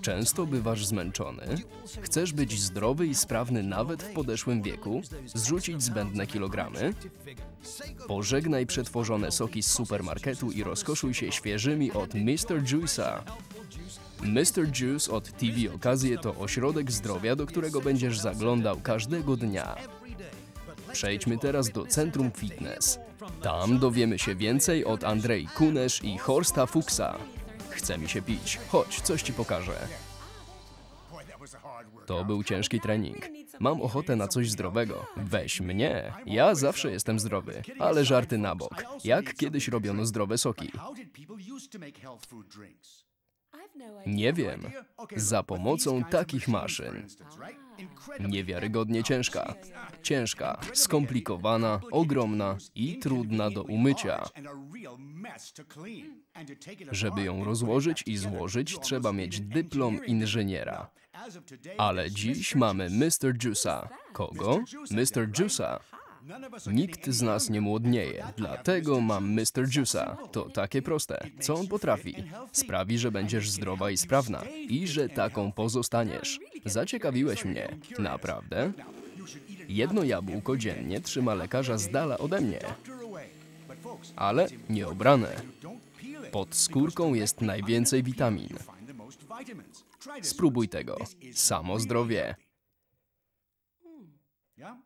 Często bywasz zmęczony? Chcesz być zdrowy i sprawny nawet w podeszłym wieku? Zrzucić zbędne kilogramy? Pożegnaj przetworzone soki z supermarketu i rozkoszuj się świeżymi od Mr. Juice'a. Mr. Juice od TV Okazje to ośrodek zdrowia, do którego będziesz zaglądał każdego dnia. Przejdźmy teraz do Centrum Fitness. Tam dowiemy się więcej od Andrei Kunesz i Horsta Fuchsa. Chce mi się pić. Chodź, coś ci pokażę. To był ciężki trening. Mam ochotę na coś zdrowego. Weź mnie. Ja zawsze jestem zdrowy. Ale żarty na bok. Jak kiedyś robiono zdrowe soki? Nie wiem. Za pomocą takich maszyn. Niewiarygodnie ciężka. Ciężka, skomplikowana, ogromna i trudna do umycia. Żeby ją rozłożyć i złożyć, trzeba mieć dyplom inżyniera. Ale dziś mamy Mr. Juice'a. Kogo? Mr. Juice'a. Nikt z nas nie młodnieje, dlatego mam Mr. Juice'a. To takie proste. Co on potrafi? Sprawi, że będziesz zdrowa i sprawna i że taką pozostaniesz. Zaciekawiłeś mnie. Naprawdę? Jedno jabłko dziennie trzyma lekarza z dala ode mnie. Ale nieobrane. Pod skórką jest najwięcej witamin. Spróbuj tego. Samo zdrowie.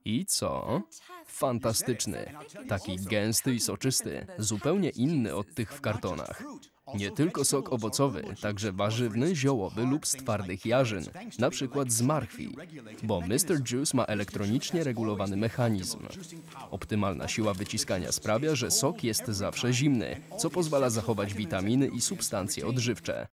I co? Fantastyczny. Taki gęsty i soczysty. Zupełnie inny od tych w kartonach. Nie tylko sok owocowy, także warzywny, ziołowy lub z twardych jarzyn, na przykład z marchwi, bo Mr. Juice ma elektronicznie regulowany mechanizm. Optymalna siła wyciskania sprawia, że sok jest zawsze zimny, co pozwala zachować witaminy i substancje odżywcze.